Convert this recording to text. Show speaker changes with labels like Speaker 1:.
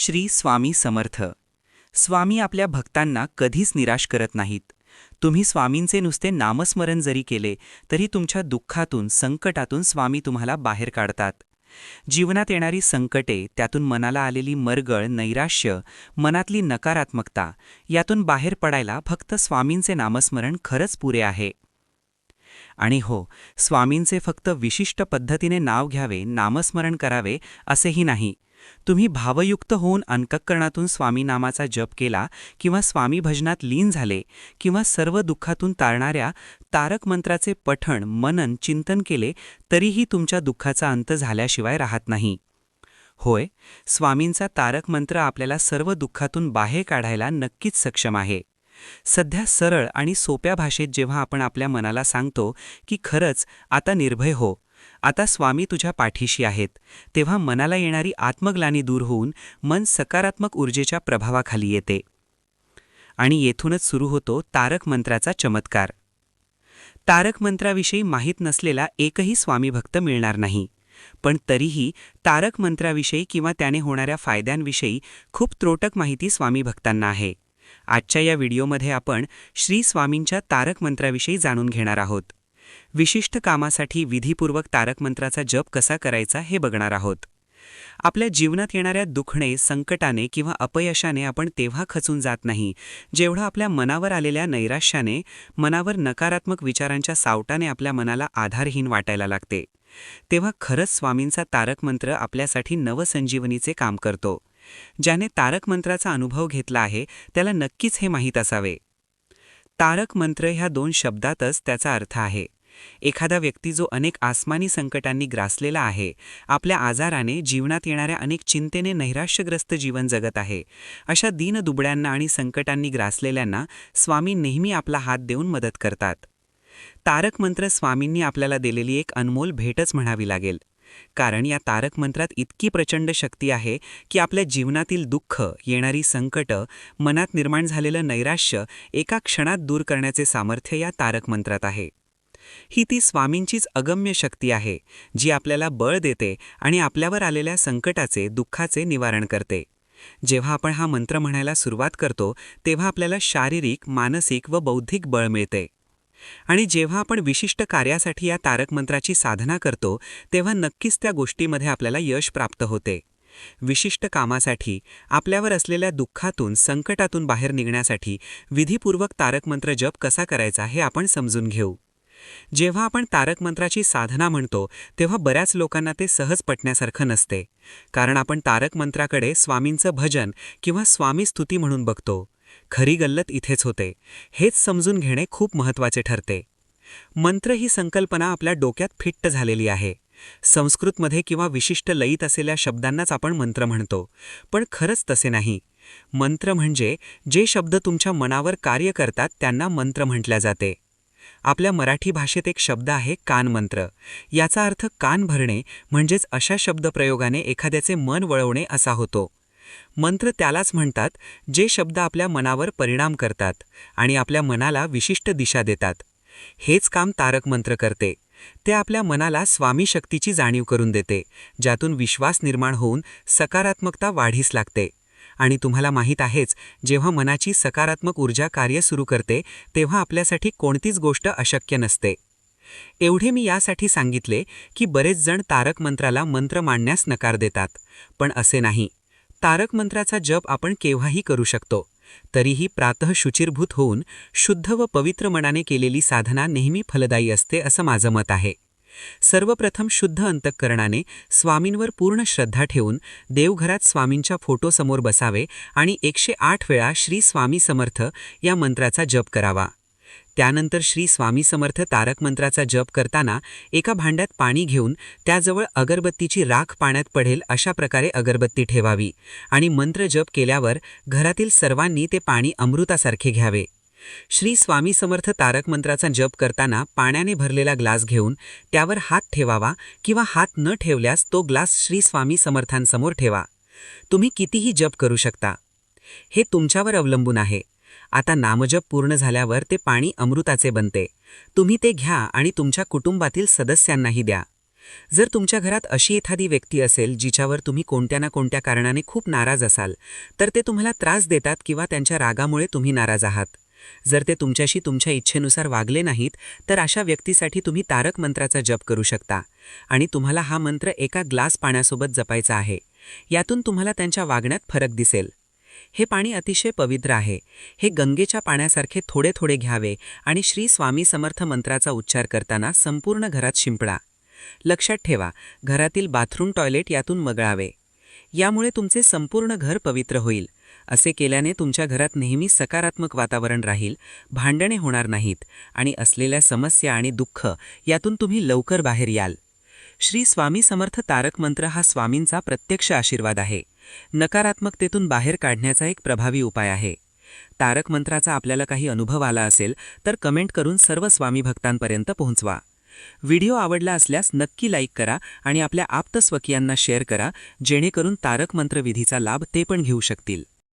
Speaker 1: श्री स्वामी समर्थ. स्वामी आपल्या भक्तांना कधीच निराश करत नाहीत. तुम्ही स्वामींचे नुसते नामस्मरण जरी केले तरी तुमच्या दुःखातून संकटातून स्वामी तुम्हाला बाहेर काढतात. जीवनात येणारी संकटे त्यातून मनाला आलेली मरगळ नैराश्य मनातली नकारात्मकता यातून बाहेर पडायला फक्त स्वामींचे नामस्मरण खरंच पुरे आहे. आणि हो स्वामींचे फक्त विशिष्ट पद्धतीने नाव घ्यावे नामस्मरण करावे असेही नाही. तुम्ही भावयुक्त होऊन अंतःकरणातून स्वामी नामाचा जप केला किंवा स्वामी भजनात लीन झाले किंवा सर्व दुःखातून तारणाऱ्या तारक मंत्राचे पठण मनन चिंतन केले तरीही तुमच्या दुःखाचा अंत झाल्याशिवाय राहत नाही. होय स्वामींचा तारक मंत्र आपल्याला सर्व दुःखातून बाहेर काढायला नक्कीच सक्षम आहे. सध्या सरळ आणि सोप्या भाषेत जेव्हा आपण आपल्या मनाला सांगतो की खरंच आता निर्भय हो आता स्वामी तुझ्या पाठीशी आहेत. तेव्हा मनाला येणारी आत्मग्लानी दूर होऊन मन सकारात्मक ऊर्जेच्या प्रभावाखाली येते. आणि येथूनच सुरू होतो तारक मंत्राचा चमत्कार. तारक मंत्राविषयी माहीत नसलेला एकही स्वामी भक्त मिळणार नाही. पण तरीही तारक मंत्राविषयी किंवा त्याने होणाऱ्या फायद्यांविषयी खूप त्रोटक माहिती स्वामी भक्तांना आहे. आजच्या या व्हिडिओमध्ये आपण श्री स्वामींच्या तारक मंत्राविषयी जाणून घेणार आहोत. विशिष्ट कामासाठी विधीपूर्वक तारक मंत्राचा जप कसा करायचा हे बघणार आहोत. आपल्या जीवनात येणाऱ्या दुखणे संकटाने किंवा अपयशाने आपण तेव्हा खचून जात नाही जेवढं आपल्या मनावर आलेल्या नैराश्याने मनावर नकारात्मक विचारांच्या सावटाने आपल्या मनाला आधारहीन वाटायला लागते. तेव्हा खरंच स्वामींचा तारक मंत्र आपल्यासाठी नवसंजीवनीचे काम करतो. ज्याने तारक मंत्राचा अनुभव घेतला आहे त्याला नक्कीच हे माहीत असावे. तारक मंत्र ह्या दोन शब्दातच त्याचा अर्थ आहे. एखादा व्यक्ती जो अनेक आसमानी संकटांनी ग्रासलेला आहे आपल्या आजाराने जीवनात येणाऱ्या अनेक चिंतेने नैराश्यग्रस्त जीवन जगत आहे. अशा दीनदुबड्यांना आणि संकटांनी ग्रासलेल्यांना स्वामी नेहमी आपला हात देऊन मदत करतात. तारक मंत्र स्वामींनी आपल्याला दिलेली एक अनमोल भेटच म्हणावी लागेल. कारण या तारक मंत्रात इतकी प्रचंड शक्ती आहे की आपल्या जीवनातील दुःख येणारी संकट मनात निर्माण झालेलं नैराश्य एका क्षणात दूर करण्याचे सामर्थ्य या तारक मंत्रात आहे. ही ती स्वामींचीच अगम्य शक्ती आहे जी आपल्याला बळ देते आणि आपल्यावर आलेल्या संकटाचे दुःखाचे निवारण करते. जेव्हा आपण हा मंत्र म्हणायला सुरुवात करतो तेव्हा आपल्याला शारीरिक मानसिक व बौद्धिक बळ मिळते. आणि जेव्हा आपण विशिष्ट कार्यासाठी या तारक मंत्राची साधना करतो तेव्हा नक्कीच त्या गोष्टीमध्ये आपल्याला यश प्राप्त होते. विशिष्ट कामासाठी आपल्यावर असलेल्या दुःखातून संकटातून बाहेर निघण्यासाठी विधीपूर्वक तारक मंत्र जप कसा करायचा हे आपण समजून घेऊ. जेव्हा आपण तारक मंत्राची साधना म्हणतो तेव्हा बऱ्याच लोकांना ते सहज पटण्यासारखं नसते. कारण आपण तारक मंत्राकडे स्वामींचं भजन किंवा स्वामी स्तुती म्हणून बघतो. खरी गल्लत इथेच होते. हेच समजून घेणे खूप महत्त्वाचे ठरते. मंत्र ही संकल्पना आपल्या डोक्यात फिट्ट झालेली आहे. संस्कृतमध्ये किंवा विशिष्ट लयीत असलेल्या शब्दांनाच आपण मंत्र म्हणतो. पण खरंच तसे नाही. मंत्र म्हणजे जे शब्द तुमच्या मनावर कार्य करतात त्यांना मंत्र म्हटल्या जाते. आपल्या मराठी भाषेत एक शब्द आहे कानमंत्र. याचा अर्थ कान भरणे म्हणजेच अशा शब्दप्रयोगाने एखाद्याचे मन वळवणे असा होतो. मंत्र त्यालाच म्हणतात जे शब्द आपल्या मनावर परिणाम करतात आणि आपल्या मनाला विशिष्ट दिशा देतात. हेच काम तारक मंत्र करते. ते आपल्या मनाला स्वामी शक्तीची जाणीव करून देते ज्यातून विश्वास निर्माण होऊन सकारात्मकता वाढीस लागते. आणि तुम्हाला माहीत आहेच जेव्हा मनाची सकारात्मक ऊर्जा कार्य सुरू करते तेव्हा आपल्यासाठी कोणतीच गोष्ट अशक्य नसते. एवढे मी यासाठी सांगितले की बरेच जण तारक मंत्राला मंत्र मांडण्यास नकार देतात पण असे नाही. तारक मंत्राचा जप आपण केव्हाही करू शकतो. तरीही प्रातः शुचिरभूत होऊन शुद्ध व पवित्र मनाने केलेली साधना नेहमी फलदायी असते असं माझं मत आहे. सर्वप्रथम शुद्ध अंतःकरणाने स्वामींवर पूर्ण श्रद्धा ठेवून देवघरात स्वामींच्या फोटोसमोर बसावे आणि एकशे आठ वेळा श्री स्वामी समर्थ या मंत्राचा जप करावा. त्यानंतर श्री स्वामी समर्थ तारक मंत्राचा जप करताना एका भांड्यात पाणी घेऊन त्याजवळ अगरबत्तीची राख पाण्यात पडेल अशा प्रकारे अगरबत्ती ठेवावी आणि मंत्र जप केल्यावर घरातील सर्वांनी ते पाणी अमृतासारखे घ्यावे. श्री स्वामी समर्थ तारक मंत्राचा जप करताना पाण्याने भरलेला ग्लास घेऊन त्यावर हात ठेवावा किंवा हात न ठेवल्यास तो ग्लास श्री स्वामी समर्थांसमोर ठेवा. तुम्ही कितीही जप करू शकता. हे तुमच्यावर अवलंबून आहे. आता नामजप पूर्ण झाल्यावर ते पाणी अमृताचे बनते. तुम्ही ते घ्या आणि तुमच्या कुटुंबातील सदस्यांनाही द्या. जर तुमच्या घरात अशी एखादी व्यक्ती असेल जिच्यावर तुम्ही कोणत्या ना कोणत्या कारणाने खूप नाराज असाल तर ते तुम्हाला त्रास देतात किंवा त्यांच्या रागामुळे तुम्ही नाराज आहात. जर ते तुमच्याशी तुमच्या इच्छेनुसार वागले नाहीत तर अशा व्यक्तीसाठी तुम्ही तारक मंत्राचा जप करू शकता. आणि तुम्हाला हा मंत्र एका ग्लास पाण्यासोबत जपायचा आहे. यातून तुम्हाला त्यांच्या वागण्यात फरक दिसेल. हे पाणी अतिशय पवित्र आहे. हे गंगेच्या पाण्यासारखे थोडे थोडे घ्यावे आणि श्री स्वामी समर्थ मंत्राचा उच्चार करताना संपूर्ण घरात शिंपडा. लक्षात ठेवा घरातील बाथरूम टॉयलेट यातून मगळावे यामुळे तुमचे संपूर्ण घर पवित्र होईल. असे केल्याने तुमच्या घरात नेहमी सकारात्मक वातावरण राहील भांडणे होणार नाहीत आणि असलेल्या समस्या आणि दुःख यातून तुम्ही लवकर बाहेर याल. श्री स्वामी समर्थ तारक मंत्र हा स्वामींचा प्रत्यक्ष आशीर्वाद आहे. नकारात्मकतेतून बाहेर काढण्याचा एक प्रभावी उपाय आहे. तारक मंत्राचा आपल्याला काही अनुभव आला असेल तर कमेंट करून सर्व स्वामी भक्तांपर्यंत पोहोचवा. व्हिडिओ आवडला असल्यास नक्की लाईक करा आणि आपल्या आप्तस्वकीयांना शेअर करा जेणेकरून तारक मंत्रविधीचा लाभ ते पण घेऊ शकतील.